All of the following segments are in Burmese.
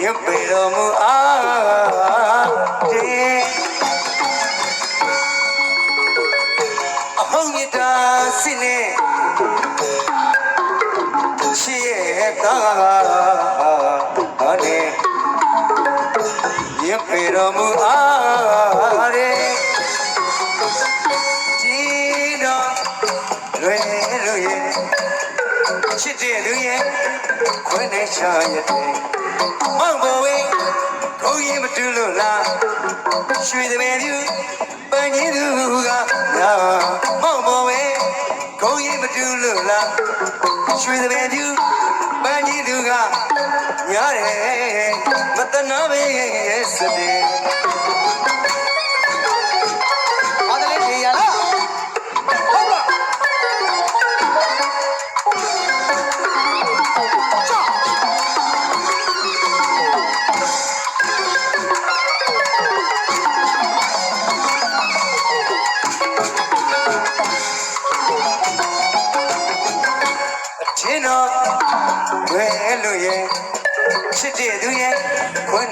ပေတော်မူအားတဲ့အဟောင်းမြတ်တာစစ်နဲ့ချစ်ရဲ့ကားဟာတဲ့ရင်ပေတော်မူအား ချစ်တဲ့သူရဲ့ခွင့်နဲ့ချရတဲ့မောင်ဘဝေးကိုရင်မတူလို့လားရွှေတဲ့မြူပန်းကြီးသူကညာမောင်ဘဝေးကိုရင်မတူလို့လားရွှေတဲ့မြူပန်းကြီးသူကညာတယ်မတနာပဲရဲ့စတဲ့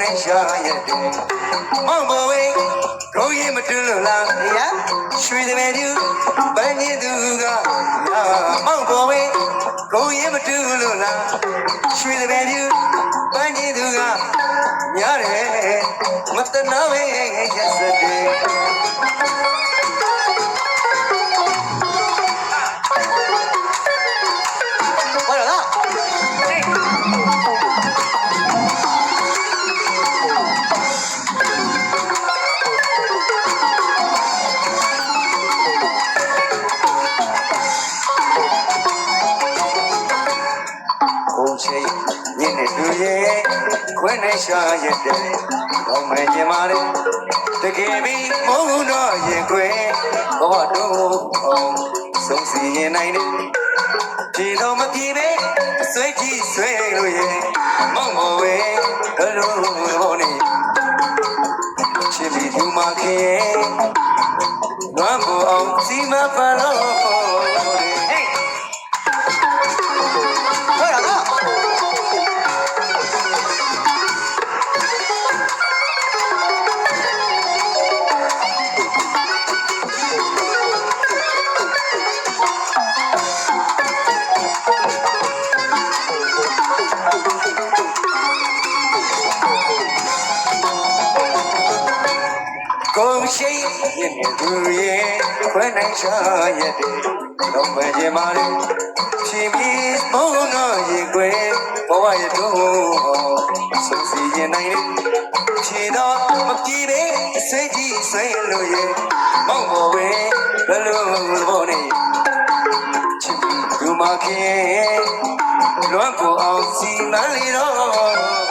ခွင့်နဲ့ရှာရတဲ့မောင်ဘဝေးကိုရင်မတူလို့လားနေရရွှေတဲ့မြူပန်းကြီးသူကညာမောင်ပေါ်ဝေးကိုရင်မတူလို့လားရွှေတဲ့မြူပန်းကြီးသူကညာတယ်မတနာဝေးရက်စတဲ့ ခွင့်နဲ့ရှာရတဲ့တော့မကျင်ပါလေတကယ်ပြီးမုန်းတော့ရင်ခွင်ဘဝတော့အောင်ဆုံးစီရင်နိုင်တယ်ဒီတော့မပြေပဲဆွဲကြည့်ဆွဲလို့ရဲ့မောင်မဝဲဘလို့ဘောနေချစ်ပြီးသူမခင်ရဲ့လွမ်းပေါ်အောင်စီမပါလို့ဟေးဟုတ် ကိုယ်ရှိရင်သူရဲ့ခွဲနိုင်ချရတဲ့တော့မကြပါလေဖြီးပြီးဘုံတော်ရေခွဲဘဝရတော့ဆုံးစီရင်နိုင်တယ်ဖြီးတော့မပြေပဲဆွေးကြည့်ဆွေးလို့ရဲ့မောင်ဘောပဲဘလို့ဘောနေချစ်ပြီးသူမခင်လွမ်းကိုအောင်စီမံလေတော့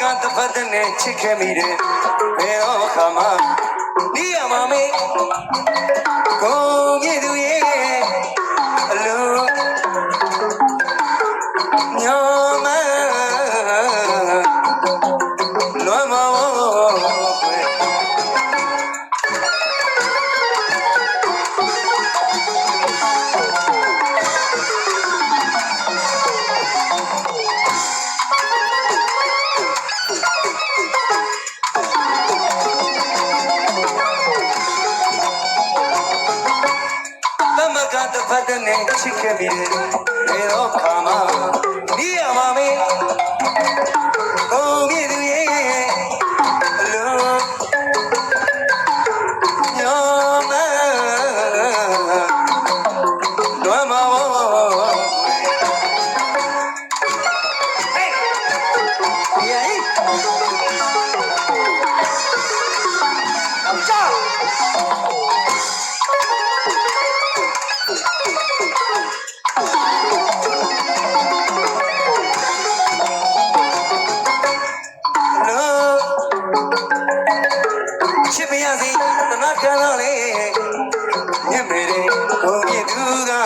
ကန်တပတ်နဲ့ချစ်ခဲ့မိတယ်ဘယ်တော့ခါမှဒီရမမေကိုမြည်သူရဲ့ တပတ်နဲ့ချစ်ခဲ့မိတယ်ဘယ်တော့ခါမှဒီရမမေ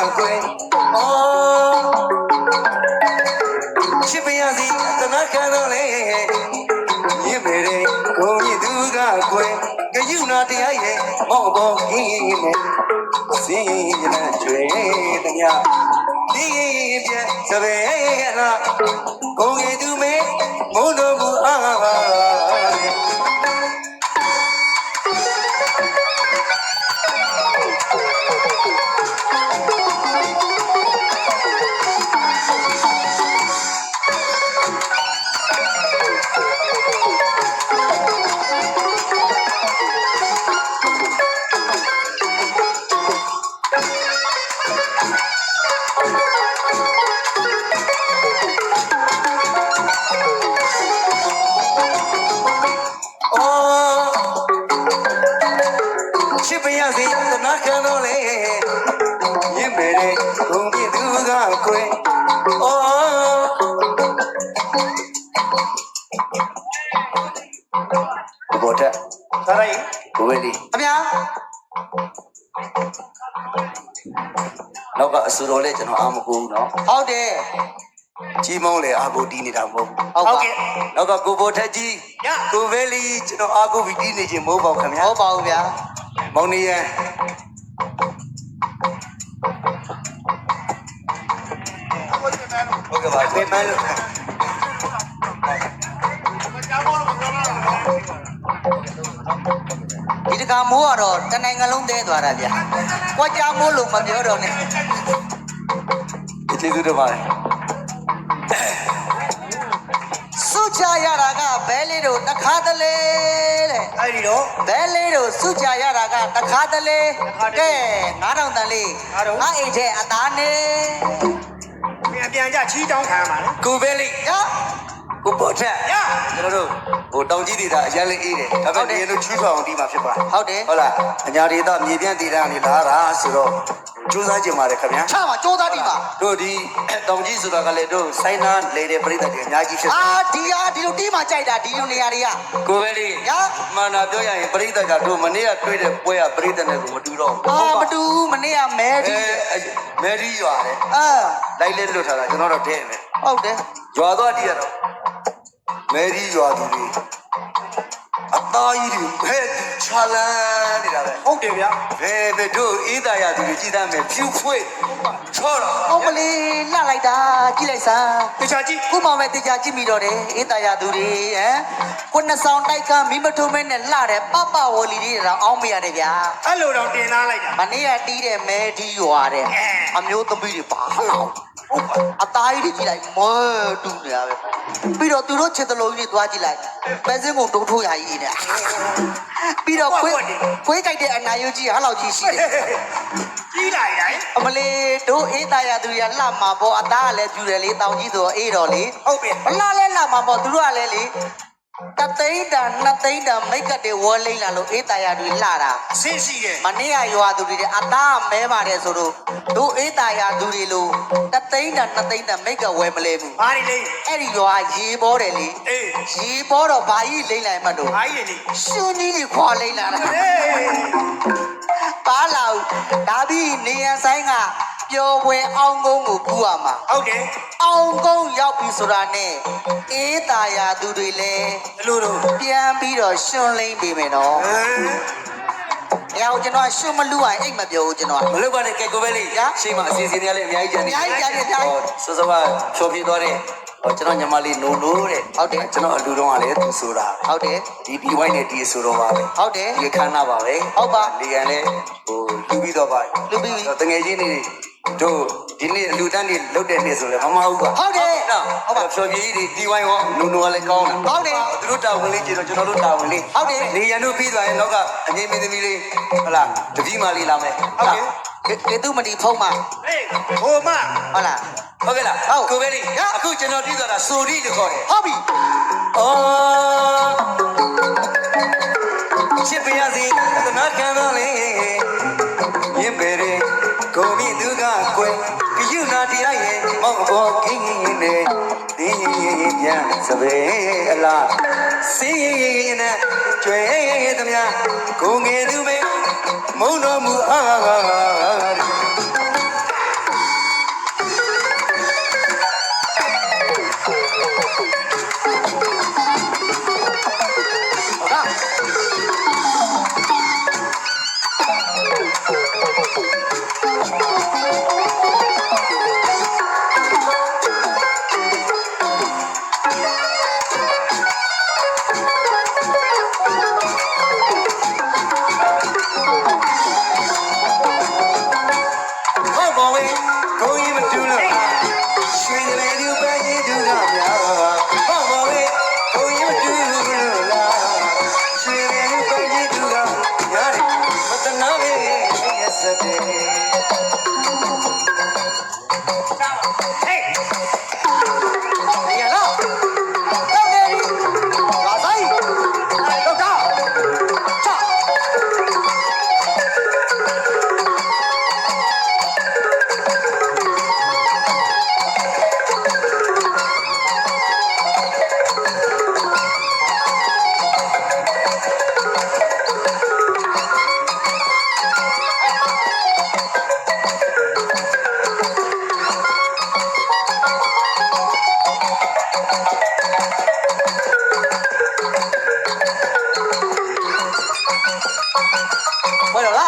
ကကွယ်အော်ချစ်ပရစီတနာခံတော့လေမြင်မေတဲ့ကိုမြင့်သူကကွယ်ကယူနာတရားရဲ့မော့ဘောကင်းနဲ့စင်ရတဲ့ကျွေးတ냐ဒီပြစပယ်လာကိုငယ်သူမေမုန်းတော်မူအားအော် ပရစီတနာခံတော့လေမြင်မေတဲ့ဂုံပြသူကကွယ်အော်ဘောတက်ဒါရိုက်ကိုဝေးလေးအများနောက်ကအစူတော်လေးကျွန်တော်အာမကူဘူးနော်ဟုတ်တယ်ကြီးမောင်းလေအာကိုတီးနေတာမဟုတ်ဘူးဟုတ်ကဲ့နောက်ကကိုဘောထက်ကြီးညကိုဝေးလေးကျွန်တော်အာကိုပြီးတီးနေခြင်းမဟုတ်ပါဘူးခင်ဗျာဟုတ်ပါဘူးဗျာ မောင်နေရန်ဟုတ်ကဲ့ပါပြန်မလို့ဒီတကမိုးကတော့တနိုင်ငံ လုံးတဲသွားတာဗျာ။ကွာကြမိုးလို့မပြောတော့နဲ့ကျေးဇူးတင်ပါတယ်။စုချရတာကဘဲလေးတို့တခါတလေတဲ့အဲ့ဒီတော့။ဘဲလေးတို့စုချရတာကတခါတလေကဲ9000တန်လေးငါအိတ်ထဲအသားနေပြန်ပြန်ကြချီးတောင်းခံရမှာလေကိုပဲလေးရကိုပေါ်ထက်ရကျွန်တော်တို့ဟိုတောင်ကြီးဒေတာအရင်လေးအေးတယ်ဒါပေမဲ့ဒီလိုချူးထွားအောင်ဒီမှာဖြစ်ပါဟုတ်တယ်ဟုတ်လားအညာဒေတာမြေပြန့်ဒေတာကနေလာတာဆိုတော့ ကြိုးစားကြပါတယ်ခင်ဗျာချမှာစ조사ဒီပါတို့ဒီတောင်ကြီးဆိုတာကလည်းတို့စိုင်းနာလေတဲ့ပြိတ္တတွေအများကြီးဖြစ်တယ်အာဒီဟာဒီလိုတီးမှကြိုက်တာဒီလိုနေရာတွေကကိုပဲလေးရမှန်တာပြောရရင်ပြိတ္တကတို့မနေ့ကတွေ့တဲ့ပွဲကပြိတ္တနဲ့ကိုမတူတော့ဘူးအာမတူဘူးမနေ့ကမဲဒီအဲမယ်ဒီရွာတယ်အာလိုက်လဲလွတ်ထားတာကျွန်တော်တော့တဲ့မယ်ဟုတ်တယ်ရွာသွားတည်ရတော့မယ်ဒီရွာသူတွေအ သားကြီးတွေဘယ်သူချလန်းနေတာလဲဟုတ်တယ်ဗျာဘယ်သူတို့အေးသားရသူတွေကြည်တမ်းမယ်ဖြူဖွေးချောတော့။အောင်မလေးလှလိုက်တာကြည့်လိုက်စမ်းတခြားကြည့်။ခုမှပဲတေချာကြည့်မိတော့တယ်အေးတာရသူတွေဟမ်။ခုနှစ်ဆောင်တိုက်ကမိမထုံးမဲနဲ့လှတယ်ပပဝလီတွေတော့အောင်မရတယ်ဗျာအဲ့လိုတော့တင်သားလိုက်တာ။မနေ့ကတီးတဲ့မဲဒီရွာတဲ့။အမျိုးသမီးတွေဘာလောက် ဟုတ်ပါအသားကြီးတွေကြည့်လိုက်မောတူနေရပဲပြီးတော့သူတို့ခြေတလုံးကြီးတွေသွားကြည့်လိုက်ပဲစင်းကိုတုံးထိုးရကြီးနေပြီးတော့ခွေးခွေးကြိုက်တဲ့အနာယုတ်ကြီးဟာလောက်ကြီးရှိတယ်ကြီးလိုက်တိုင်းအမလေးတို့အေးသားရသူရလှမှာပေါ့အသားကလည်းပြူတယ်လေတောင်ကြီးဆိုတော့အေးတော့လေဟုတ်ပြီမလှလဲလှမှာပေါ့သူတို့ကလည်းလေ တသိန်းတာနှစ်သိန်းတာမိတ်ကတွေဝေါ်လိမ့်လာလို့အေးတာယာတွေလှတာဆင်းရှိတယ်မနေ့ကရွာသူတွေတဲ့အသားမဲပါတယ်ဆိုတော့တို့အေးတာယာသူတွေလို့တသိန်းတာနှစ်သိန်းတာမိတ်ကဝယ်မလဲဘူးဘာတွေလိမ့်အဲ့ဒီရွာရေပေါ်တယ်လေအေးရေပေါ်တော့ဘာကြီးလိမ့်လိုက်မှတော့ဘာကြီးလိမ့်ရှင်ကြီးတွေခေါ်လိမ့်လာတာပါလာဒါပြီးနေရန်ဆိုင်က ပျော်ပွဲအောင်ကုန်းကိုကူရမှာဟုတ်တယ်အောင်ကုန်းရောက်ပြီဆိုတာနဲ့အေးตาယာသူတွေလည်းဘလို့တော့ပြန်ပြီးတော့ရှင်လိမ့်ပြီမယ်နော်ဟမ်။အဲကျွန်တော်ရှင်မလူရအိတ်မပြောဘူးကျွန်တော် မလုပ်ပါနဲ့ကဲကိုပဲလေးရှေ့မှာအစီအစဉ်တွေကလည်းအများကြီးကြံနေအများကြီးကြံနေအများကြီးစောစောကဖြောပြသွားတဲ့ဟောကျွန်တော်ညီမလေးနိုနိုတဲ့ဟုတ်တယ်ကျွန်တော်အလူတော့ကလည်းသူဆိုတာဟုတ်တယ်ဒီဒီဝိုင်းနဲ့ဒီဆိုတော့ပါပဲဟုတ်တယ် ဒီခန်းနာပါပဲဟုတ်ပါ ဒီကံလည်းဟိုလူပြီးတော့ပါလူပြီးပြီ တငယ်ချင်းတွေ တို့ဒီနေ့အလူတန်းတွေလုတ်တဲ့နေ့ဆိုလည်းမမဟုတ်ပါဟုတ်တယ်နော်ဟုတ်ပါဖြောပြကြီးတွေဒီဝိုင်းရောနိုနိုကလည်းကောင်းတာဟုတ်တယ်သူတို့တာဝန်လေးကြည့်တော့ကျွန်တော်တို့တာဝန်လေးဟုတ်တယ်နေရန်တို့ပြီးသွားရင်တော့ကအငိမ့်မင်းသမီးလေးဟုတ်လားတပည့်မလေးလာမယ်ဟုတ်တယ်ကေကေသူမတီဖုံးမှာအေးဟိုမဟုတ်လားဟုတ်ကဲ့လားဟုတ်ကိုပဲလေးရအခုကျွန်တော်ပြီးသွားတာဆိုရီလို့ခေါ်တယ်ဟုတ်ပြီ ရန်စပယ်အလားစီးနဲ့ကျွဲသမျှကိုငယ်သူပဲမုံတော်မူအား よな